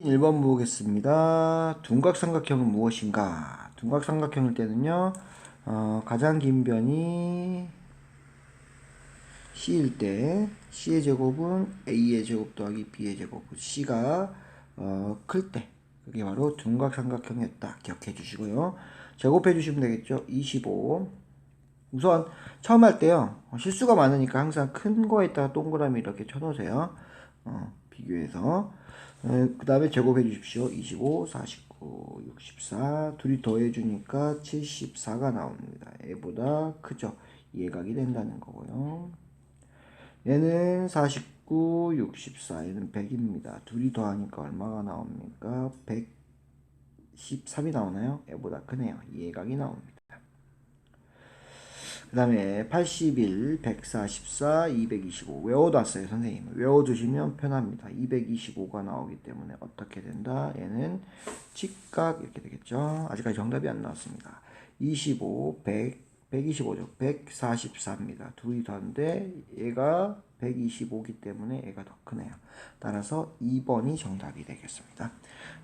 1번 보겠습니다. 둔각삼각형은 무엇인가? 둔각삼각형일 때는요, 어, 가장 긴 변이 C일 때, C의 제곱은 A의 제곱 더하기 B의 제곱, C가 어, 클 때, 그게 바로 둔각삼각형이었다. 기억해 주시고요. 제곱해 주시면 되겠죠. 25. 우선 처음 할 때요, 어, 실수가 많으니까 항상 큰 거에다가 동그라미 이렇게 쳐놓으세요. 어, 비교해서. 그 다음에 제곱해 주십시오. 25, 49, 64. 둘이 더해 주니까 74가 나옵니다. 얘보다 크죠. 이해각이 된다는 거고요. 얘는 49, 64. 얘는 100입니다. 둘이 더하니까 얼마가 나옵니까? 113이 나오나요? 얘보다 크네요. 이해각이 나옵니다. 그 다음에 81, 144, 225 외워뒀어요 선생님 외워두시면 편합니다. 225가 나오기 때문에 어떻게 된다? 얘는 직각 이렇게 되겠죠? 아직까지 정답이 안 나왔습니다. 25, 100, 125죠. 144입니다. 둘이 더한데 얘가 125기 때문에 얘가 더 크네요. 따라서 2번이 정답이 되겠습니다.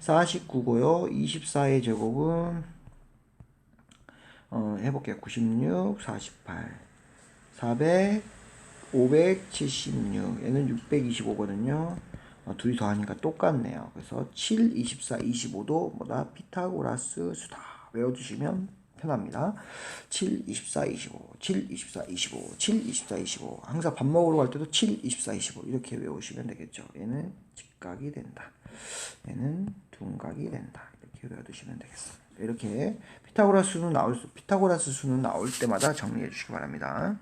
49고요. 24의 제곱은 어, 해볼게요. 96, 48, 400, 576. 얘는 625거든요. 어, 둘이 더하니까 똑같네요. 그래서 7, 24, 25도 뭐다? 피타고라스 수다. 외워주시면 편합니다. 7, 24, 25, 7, 24, 25, 7, 24, 25. 항상 밥 먹으러 갈 때도 7, 24, 25 이렇게 외우시면 되겠죠. 얘는 직각이 된다. 얘는 둔각이 된다. 외워두시면 되겠습니다. 이렇게 피타고라스 수는 나올 수, 피타고라스 수는 나올 때마다 정리해 주시기 바랍니다.